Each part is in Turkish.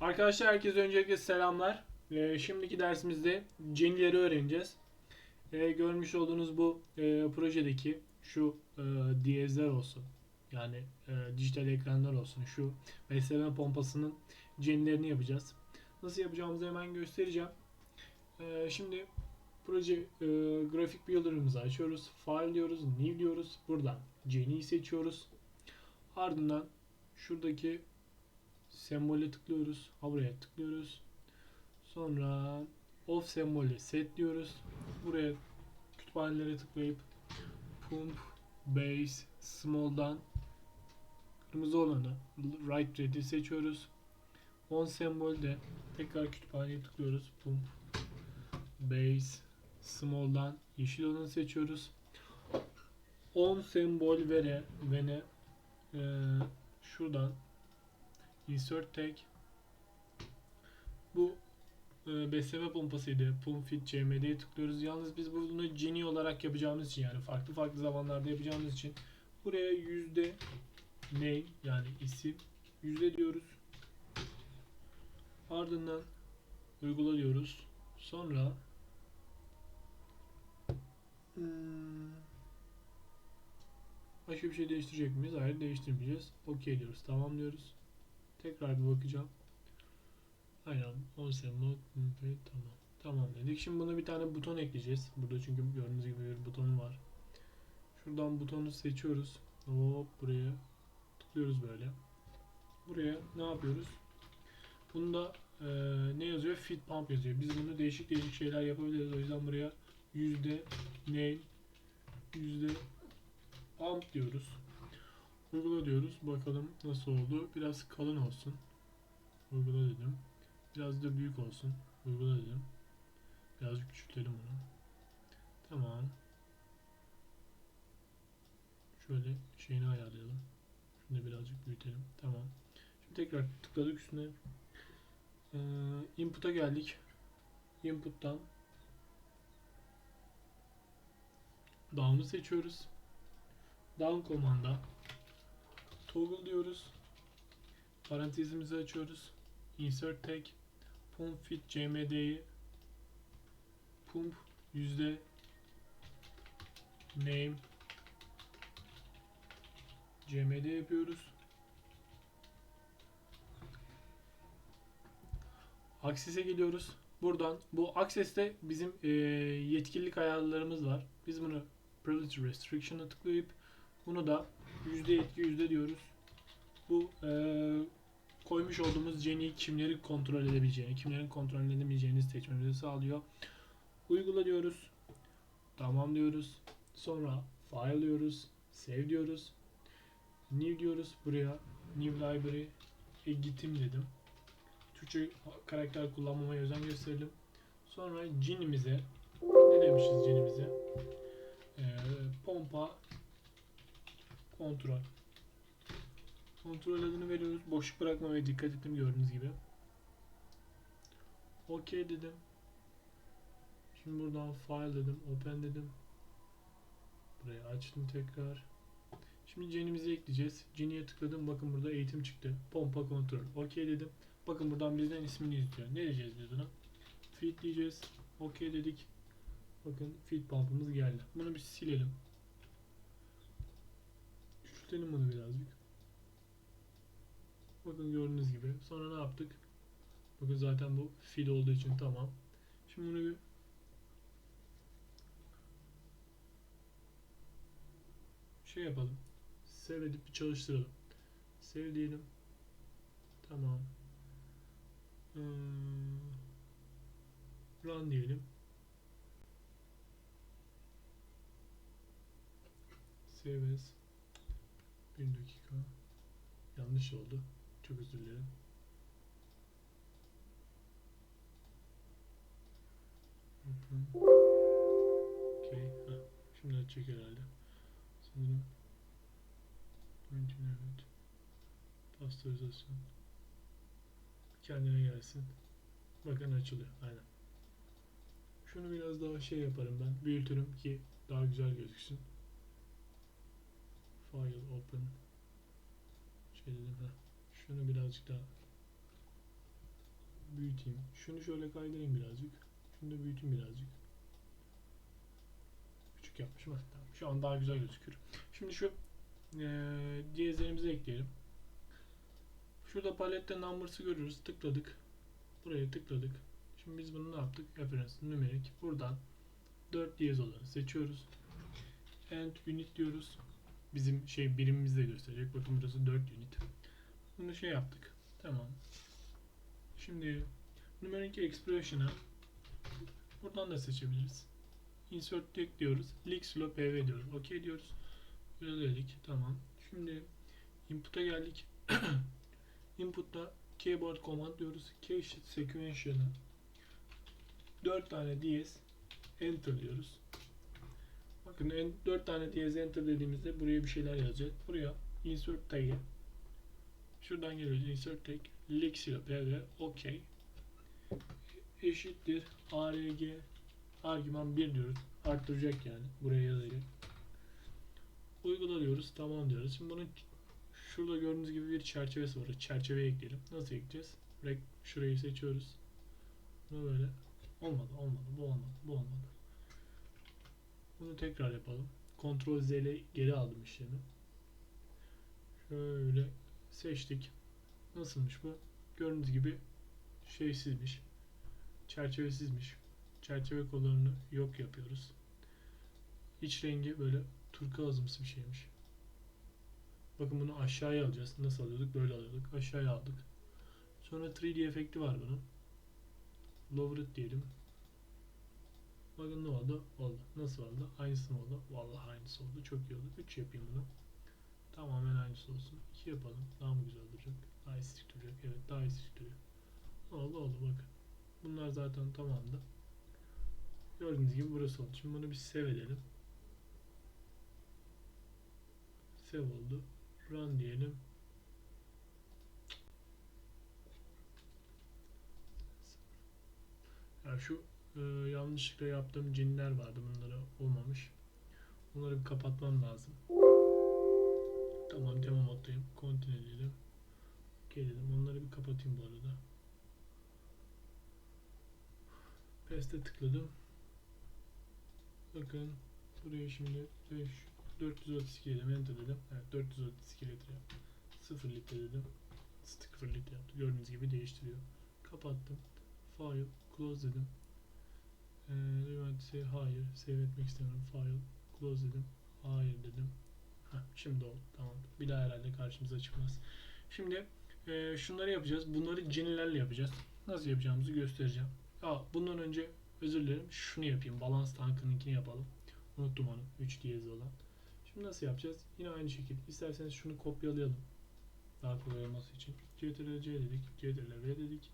Arkadaşlar herkese öncelikle selamlar. Ee, şimdiki dersimizde Jenny'leri öğreneceğiz. Ee, görmüş olduğunuz bu e, projedeki şu e, diyezler olsun. Yani e, dijital ekranlar olsun. Şu besleme pompasının Jenny'lerini yapacağız. Nasıl yapacağımızı hemen göstereceğim. Ee, şimdi proje e, grafik builder'ımızı açıyoruz. File diyoruz, new diyoruz. Buradan Jenny'yi seçiyoruz. Ardından şuradaki sembole tıklıyoruz. Buraya tıklıyoruz. Sonra off sembolü set diyoruz. Buraya kütüphanelere tıklayıp pump base small'dan kırmızı olanı right red'i seçiyoruz. On sembolde tekrar kütüphaneye tıklıyoruz. Pump base small'dan yeşil olanı seçiyoruz. On sembol vere vene eee şuradan insert tag bu e, besleme pompasıydı. Pump fit cmd'ye tıklıyoruz. Yalnız biz bunu Genie olarak yapacağımız için yani farklı farklı zamanlarda yapacağımız için buraya yüzde name yani isim yüzde diyoruz. Ardından uygula diyoruz. Sonra hmm, başka bir şey değiştirecek miyiz? Hayır değiştirmeyeceğiz. OK diyoruz. Tamam diyoruz. Tekrar bir bakacağım. Aynen 10 sembol evet, tamam. Tamam dedik. Şimdi buna bir tane buton ekleyeceğiz. Burada çünkü gördüğünüz gibi bir butonu var. Şuradan butonu seçiyoruz. Hop buraya tıklıyoruz böyle. Buraya ne yapıyoruz? Bunda e, ne yazıyor? Fit pump yazıyor. Biz bunu değişik değişik şeyler yapabiliriz. O yüzden buraya yüzde name yüzde pump diyoruz. Uygula diyoruz. Bakalım nasıl oldu. Biraz kalın olsun. Uygula dedim. Biraz da büyük olsun. Uygula dedim. Biraz küçültelim onu. Tamam. Şöyle şeyini ayarlayalım. Şunu da birazcık büyütelim. Tamam. Şimdi tekrar tıkladık üstüne. Ee, input'a geldik. Input'tan down'u seçiyoruz. Down komanda toggle diyoruz. Parantezimizi açıyoruz. Insert tag pump fit cmd'yi pump yüzde name cmd yapıyoruz. Access'e geliyoruz. Buradan bu Access'te bizim e, yetkililik ayarlarımız var. Biz bunu Privilege Restriction'a tıklayıp bunu da yüzde yetki yüzde diyoruz. Bu e, koymuş olduğumuz Jenny'i kimleri kontrol edebileceğini, kimlerin kontrol edemeyeceğini seçmemizi sağlıyor. Uygula diyoruz. Tamam diyoruz. Sonra file diyoruz. Save diyoruz. New diyoruz buraya. New library e, gittim dedim. Türkçe karakter kullanmamaya özen gösterelim. Sonra Jenny'mize ne demişiz Jenny'mize? Ee, pompa kontrol. Kontrol adını veriyoruz. Boşluk bırakmamaya dikkat ettim gördüğünüz gibi. OK dedim. Şimdi buradan file dedim. Open dedim. Burayı açtım tekrar. Şimdi Jenny'mizi ekleyeceğiz. Jenny'ye tıkladım. Bakın burada eğitim çıktı. Pompa kontrol. OK dedim. Bakın buradan bizden ismini istiyor. Ne diyeceğiz biz buna? Feed diyeceğiz. OK dedik. Bakın feed pump'ımız geldi. Bunu bir silelim. Küçültelim bunu birazcık. Bakın gördüğünüz gibi. Sonra ne yaptık? Bakın zaten bu feed olduğu için tamam. Şimdi bunu bir şey yapalım. Save edip bir çalıştıralım. Save diyelim. Tamam. Hmm. Run diyelim. Save as. Bir dakika. Yanlış oldu. Çok özür dilerim. Okay. Ha. Şimdi açacak herhalde. Sanırım. Continue evet. Pastörizasyon. Kendine gelsin. Bakın açılıyor. Aynen. Şunu biraz daha şey yaparım ben. Büyütürüm ki daha güzel gözüksün. File open. Şey dedim ha. Şunu birazcık daha büyüteyim. Şunu şöyle kaydırayım birazcık. Şunu da büyüteyim birazcık. Küçük yapmışım. Ha, tamam. Şu an daha güzel gözüküyor. Şimdi şu diyezlerimizi ekleyelim. Şurada palette numbers'ı görüyoruz. Tıkladık. Buraya tıkladık. Şimdi biz bunu ne yaptık? Reference, numerik. Buradan 4 diyez olanı seçiyoruz. And unit diyoruz. Bizim şey birimimizi de gösterecek. Bakın burası 4 unit. Bunu şey yaptık. Tamam. Şimdi numeric expression'a buradan da seçebiliriz. Insert tek diyoruz. Lixlo pv diyoruz. OK diyoruz. Böyle dedik. Tamam. Şimdi input'a geldik. Input'ta keyboard command diyoruz. Cache sequential'a 4 tane diyez enter diyoruz. Bakın en 4 tane diyez enter dediğimizde buraya bir şeyler yazacak. Buraya insert tag'e şuradan geliyoruz insert tag lexilo pv ok eşittir arg argüman 1 diyoruz. Arttıracak yani. Buraya yazacak. Uygula diyoruz. Tamam diyoruz. Şimdi bunun şurada gördüğünüz gibi bir çerçevesi var. Çerçeve ekleyelim. Nasıl ekleyeceğiz? Şurayı seçiyoruz. Bunu böyle. Olmadı, olmadı. Bu olmadı, bu olmadı. Bunu tekrar yapalım. Ctrl Z ile geri aldım işlemi. Şöyle seçtik. Nasılmış bu? Gördüğünüz gibi şeysizmiş. Çerçevesizmiş. Çerçeve kollarını yok yapıyoruz. İç rengi böyle turkuazımsı bir şeymiş. Bakın bunu aşağıya alacağız. Nasıl alıyorduk? Böyle alıyorduk. Aşağıya aldık. Sonra 3D efekti var bunun. Lower it diyelim. Bakın ne oldu? Oldu. Nasıl oldu? Aynısı mı oldu? Vallahi aynısı oldu. Çok iyi oldu. 3 yapayım bunu. Tamamen aynısı olsun. 2 yapalım. Daha mı güzel duracak? Daha estetik duracak. Evet daha estetik duruyor. Oldu oldu bakın. Bunlar zaten tamamdı. Gördüğünüz gibi burası oldu. Şimdi bunu bir save edelim. Save oldu. Run diyelim. Ya şu e, yanlışlıkla yaptığım cinler vardı. Bunları olmamış. Bunları bir kapatmam lazım. Tamam demo moddayım. Continue diyelim. OK dedim. Onları bir kapatayım bu arada. Paste'e tıkladım. Bakın buraya şimdi 5 432 dedim. Enter dedim. Evet 432 litre yaptı. 0 litre dedim. 0 litre yaptı. Gördüğünüz gibi değiştiriyor. Kapattım. File close dedim. Say hayır. Save etmek istemiyorum. File close dedim. Hayır dedim. Heh, şimdi oldu. Tamam. Bir daha herhalde karşımıza çıkmaz. Şimdi e, şunları yapacağız. Bunları cinilerle yapacağız. Nasıl yapacağımızı göstereceğim. Aa, bundan önce özür dilerim. Şunu yapayım. Balance tankınınkini yapalım. Unuttum onu. 3 diyez olan. Şimdi nasıl yapacağız? Yine aynı şekilde. İsterseniz şunu kopyalayalım. Daha kolay olması için. Ctrl C dedik. Ctrl V dedik.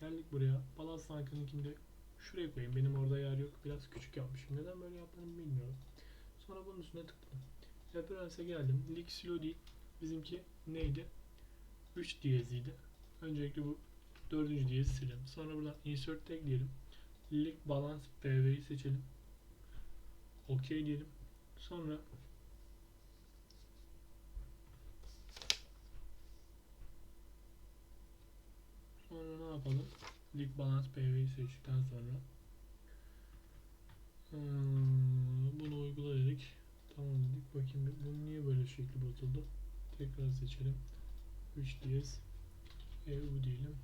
Geldik buraya. Balance tankınınkini de şuraya koyayım. Benim orada yer yok. Biraz küçük yapmışım. Neden böyle yaptığımı bilmiyorum. Sonra bunun üstüne tıkladım. Referance'e geldim. Lixilo değil. Bizimki neydi? 3 diyeziydi. Öncelikle bu dördüncü diyezi silelim. Sonra buradan insert tag diyelim. Lick balance pv'yi seçelim. OK diyelim. Sonra Sonra ne yapalım? Lick balance pv'yi seçtikten sonra hmm, bunu uygula dedik. Tamam dedik. Bakayım bu niye böyle şekli bozuldu? Tekrar seçelim. 3 diyez EU diyelim.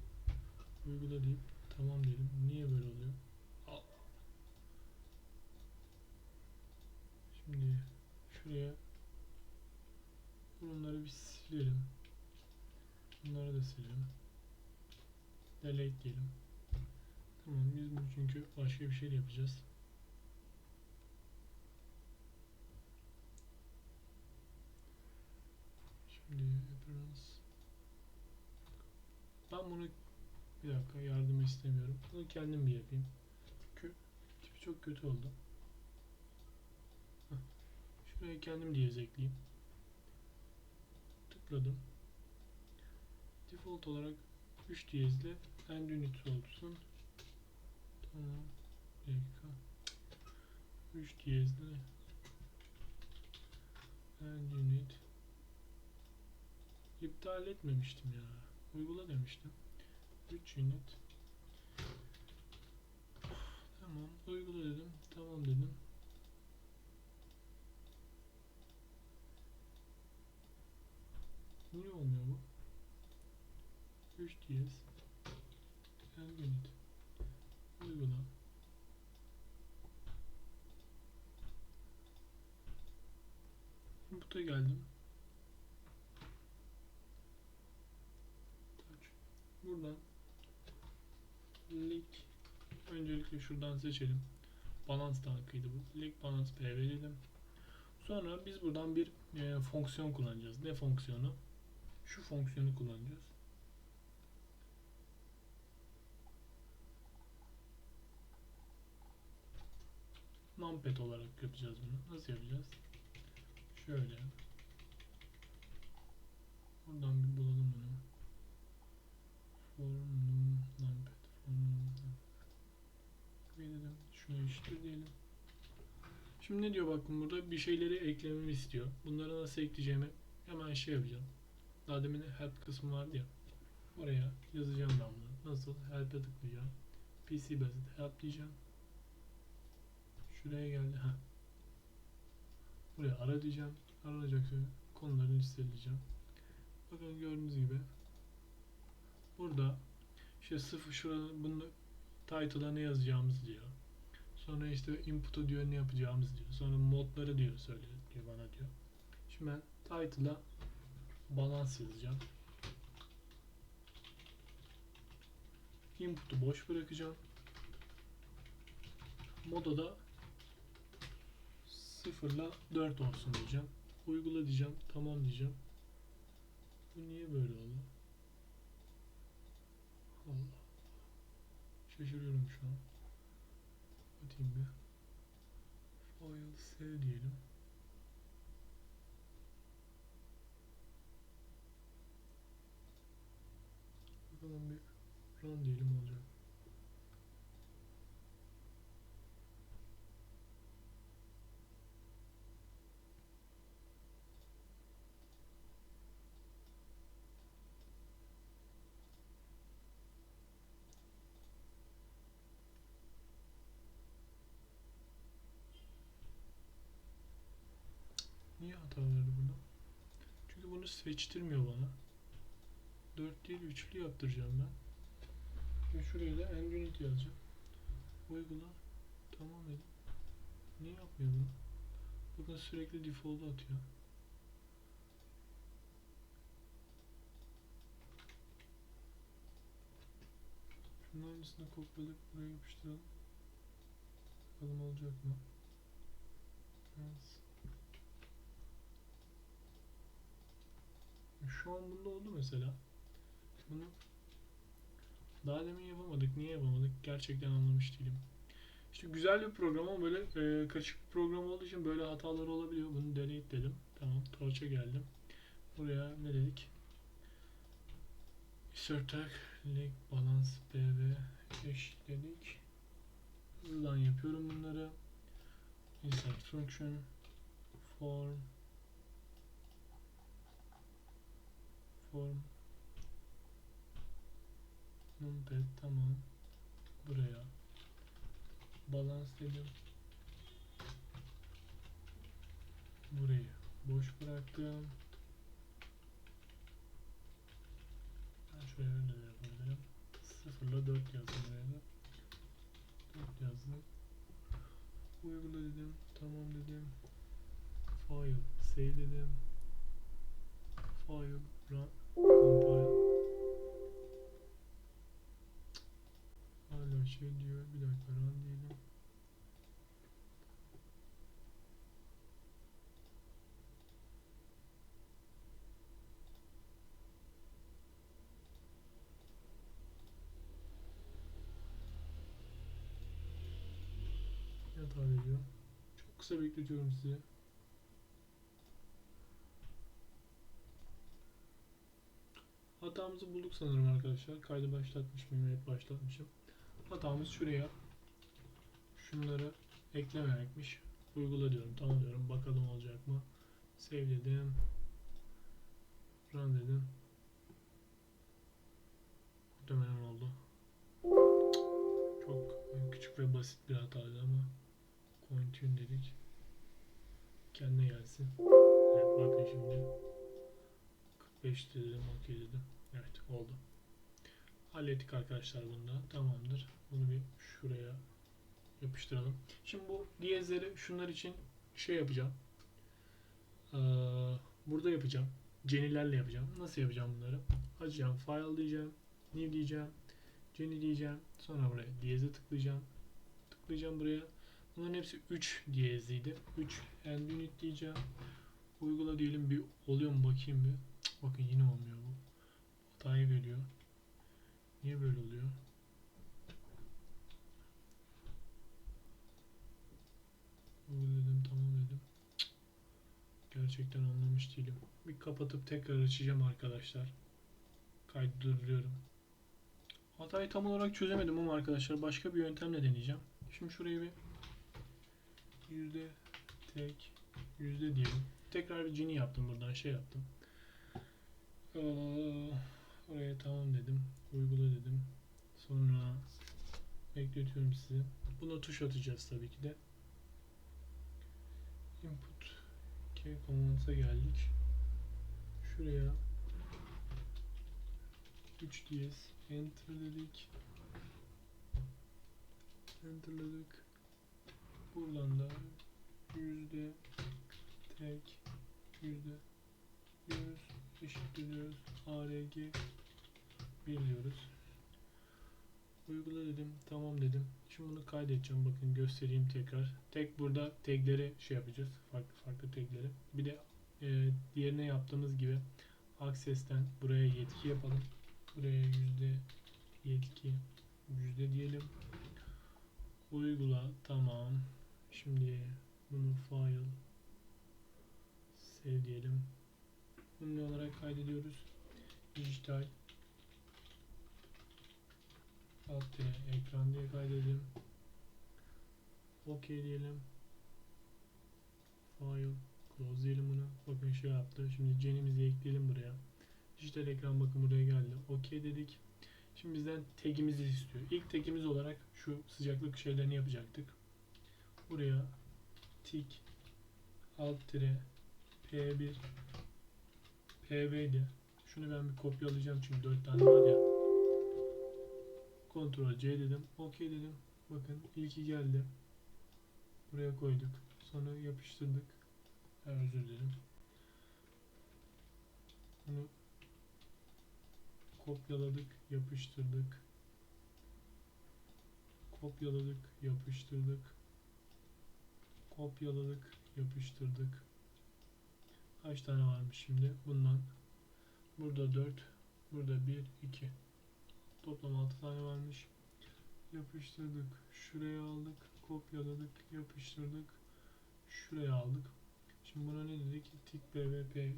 Uygula deyip tamam diyelim. Niye böyle oluyor? Şimdi şuraya bunları bir silelim. Bunları da silelim. Delete diyelim. Tamam biz bunu çünkü başka bir şey yapacağız. Şimdi appearance ben bunu bir dakika yardım istemiyorum. Bunu kendim bir yapayım. Çünkü tipi çok kötü oldu. Heh. Şuraya kendim diyez ekleyeyim. Tıkladım. Default olarak 3 diyezle end unit olsun. Tamam. Bir dakika. 3 diyezle end unit iptal etmemiştim ya. Uygula demiştim. 3 unit Tamam uygula dedim. Tamam dedim. 3 diyez. Gel git. Uygula. Input'a geldim. Buradan link öncelikle şuradan seçelim. Balance tankıydı bu. Link balance PV dedim. Sonra biz buradan bir e, fonksiyon kullanacağız. Ne fonksiyonu? Şu fonksiyonu kullanacağız. Numpad olarak yapacağız bunu. Nasıl yapacağız? Şöyle. Buradan bir bulalım bunu. Form num numpad. Verelim. Şunu eşittir diyelim. Şimdi ne diyor bakın burada bir şeyleri eklememi istiyor. Bunları nasıl ekleyeceğimi hemen şey yapacağım. Daha demin help kısmı vardı ya. Oraya yazacağım ben bunu. Nasıl? Help'e tıklayacağım. PC basit help diyeceğim. Şuraya geldi. Ha. Buraya ara diyeceğim. Aranacak. Konuları listeleyeceğim. Bakın gördüğünüz gibi burada işte sıfır şurada bunu title'a ne yazacağımız diyor. Sonra işte input'a diyor ne yapacağımız diyor. Sonra modları diyor söyle diyor bana diyor. Şimdi ben title'a balans yazacağım. Input'u boş bırakacağım. Moda da 0 ile 4 olsun diyeceğim. Uygula diyeceğim. Tamam diyeceğim. Bu niye böyle oldu? Allah. Şaşırıyorum şu an. Bakayım bir. File save diyelim. Bakalım bir run diyelim olacak. Niye hata verdi burada? Çünkü bunu seçtirmiyor bana. 4 değil 3'lü yaptıracağım ben. Ve şuraya da end unit yazacağım. Uygula. Tamam dedim. Niye yapmıyor bunu? Bakın sürekli default atıyor. Şunun aynısını kopyalayıp buraya yapıştıralım. Bakalım olacak mı? Yes. Şu an bunda oldu mesela. Bunu daha demin yapamadık. Niye yapamadık? Gerçekten anlamış değilim. İşte güzel bir program ama böyle e, karışık bir program olduğu için böyle hatalar olabiliyor. Bunu delete dedim. Tamam. Torch'a geldim. Buraya ne dedik? Insert tag, link, balance, bv, eşitledik. Buradan yapıyorum bunları. Insert function, form, form. Numpad tamam. Buraya. Balans dedim. Burayı boş bıraktım. Ben şuraya öyle yapabilirim. 0 ile 4 yazdım buraya. Da 4 yazdım. Uygula dedim. Tamam dedim. File save dedim. File run hala şey diyor bir dakika run diyelim. Hata veriyor çok kısa bekletiyorum sizi Hatamızı bulduk sanırım arkadaşlar. Kaydı başlatmış mıyım? Evet başlatmışım. Hatamız şuraya. Şunları eklememekmiş. Uygula diyorum. Tamam diyorum. Bakalım olacak mı? Save dedim. Run dedim. Muhtemelen oldu. Çok küçük ve basit bir hataydı ama Continue dedik. Kendine gelsin. Evet bakın şimdi. 45 dedim, okey dedim. Evet oldu. Hallettik arkadaşlar bunu da. Tamamdır. Bunu bir şuraya yapıştıralım. Şimdi bu diyezleri şunlar için şey yapacağım. Ee, burada yapacağım. Cenilerle yapacağım. Nasıl yapacağım bunları? Açacağım. File diyeceğim. New diyeceğim. Ceni diyeceğim. Sonra buraya diyeze tıklayacağım. Tıklayacağım buraya. Bunların hepsi 3 diyezliydi. 3 and unit diyeceğim. Uygula diyelim bir oluyor mu bakayım bir. Bakın yine olmuyor. Hatayı veriyor. Niye böyle oluyor? Uygula dedim tamam dedim. Gerçekten anlamış değilim. Bir kapatıp tekrar açacağım arkadaşlar. Kaydı durduruyorum. Hatayı tam olarak çözemedim ama arkadaşlar başka bir yöntemle deneyeceğim. Şimdi şurayı bir yüzde tek yüzde diyelim. Tekrar bir cini yaptım buradan şey yaptım. Ee, oraya tamam dedim. Uygula dedim. Sonra bekletiyorum sizi. Buna tuş atacağız tabii ki de. Input K commands'a geldik. Şuraya 3 DS enter dedik. Enterladık. Buradan da yüzde tek yüzde yüz eşitliyoruz. ARG 1 diyoruz. Uygula dedim. Tamam dedim. Şimdi bunu kaydedeceğim. Bakın göstereyim tekrar. Tek burada tagleri şey yapacağız. Farklı farklı tagleri. Bir de e, diğerine yaptığımız gibi Access'ten buraya yetki yapalım. Buraya yüzde yetki yüzde diyelim. Uygula. Tamam. Şimdi bunu file save diyelim. Ne olarak kaydediyoruz? Dijital alt ekran diye kaydedelim. OK diyelim. File close diyelim bunu. Bakın şey yaptı. Şimdi Jen'imizi ekleyelim buraya. Dijital ekran bakın buraya geldi. OK dedik. Şimdi bizden tagimizi istiyor. İlk tagimiz olarak şu sıcaklık şeylerini yapacaktık. Buraya tik alt tire P1 PB'di. Şunu ben bir kopyalayacağım çünkü 4 tane var ya. Ctrl C dedim. OK dedim. Bakın ilki geldi. Buraya koyduk. Sonra yapıştırdık. Ha, özür dilerim. Bunu kopyaladık, yapıştırdık. Kopyaladık, yapıştırdık. Kopyaladık, yapıştırdık. Kaç tane varmış şimdi? Bundan. Burada 4, burada 1, 2. Toplam 6 tane varmış. Yapıştırdık. Şuraya aldık. Kopyaladık. Yapıştırdık. Şuraya aldık. Şimdi buna ne dedik? Tik BVP.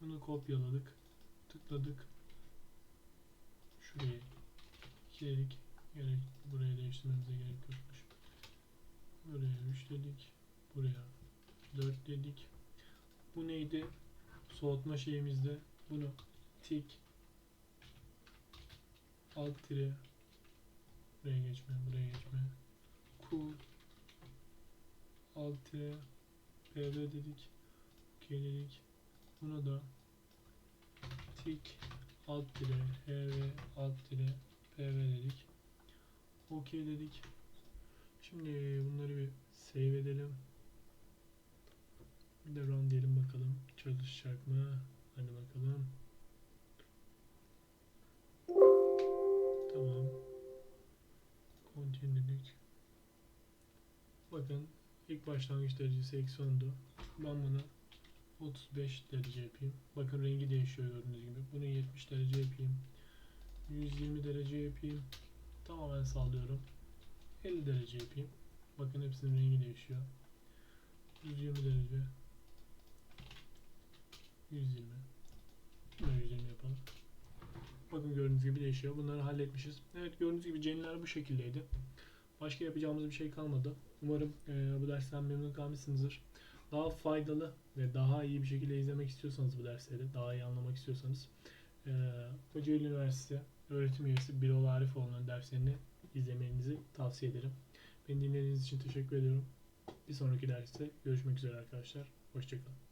Bunu kopyaladık. Tıkladık. Şurayı ikiledik. Gerek buraya değiştirmemize gerek yokmuş. Buraya 3 dedik. Buraya 4 dedik. Bu neydi? Soğutma şeyimizde. Bunu tik. Alt tire. Buraya geçme buraya geçme. Cool alt tire. Pb dedik. Ok dedik. Buna da tik. Alt tire. Hv alt tire. Pv dedik. Ok dedik. Şimdi bunları bir save edelim bir de run diyelim bakalım çalışacak mı hadi bakalım Tamam. Continue. Bakın ilk başlangıç derecesi eksi 10'du. Ben bunu 35 derece yapayım. Bakın rengi değişiyor gördüğünüz gibi. Bunu 70 derece yapayım. 120 derece yapayım. Tamamen sallıyorum. 50 derece yapayım. Bakın hepsinin rengi değişiyor. 120 derece. 120. Bunu 120 yapalım. Bakın gördüğünüz gibi değişiyor. Bunları halletmişiz. Evet gördüğünüz gibi ceniler bu şekildeydi. Başka yapacağımız bir şey kalmadı. Umarım e, bu dersten memnun kalmışsınızdır. Daha faydalı ve daha iyi bir şekilde izlemek istiyorsanız bu dersleri, daha iyi anlamak istiyorsanız e, Kocaeli Üniversitesi öğretim üyesi Birol Arifoğlu'nun derslerini izlemenizi tavsiye ederim. Beni dinlediğiniz için teşekkür ediyorum. Bir sonraki derste görüşmek üzere arkadaşlar. Hoşçakalın.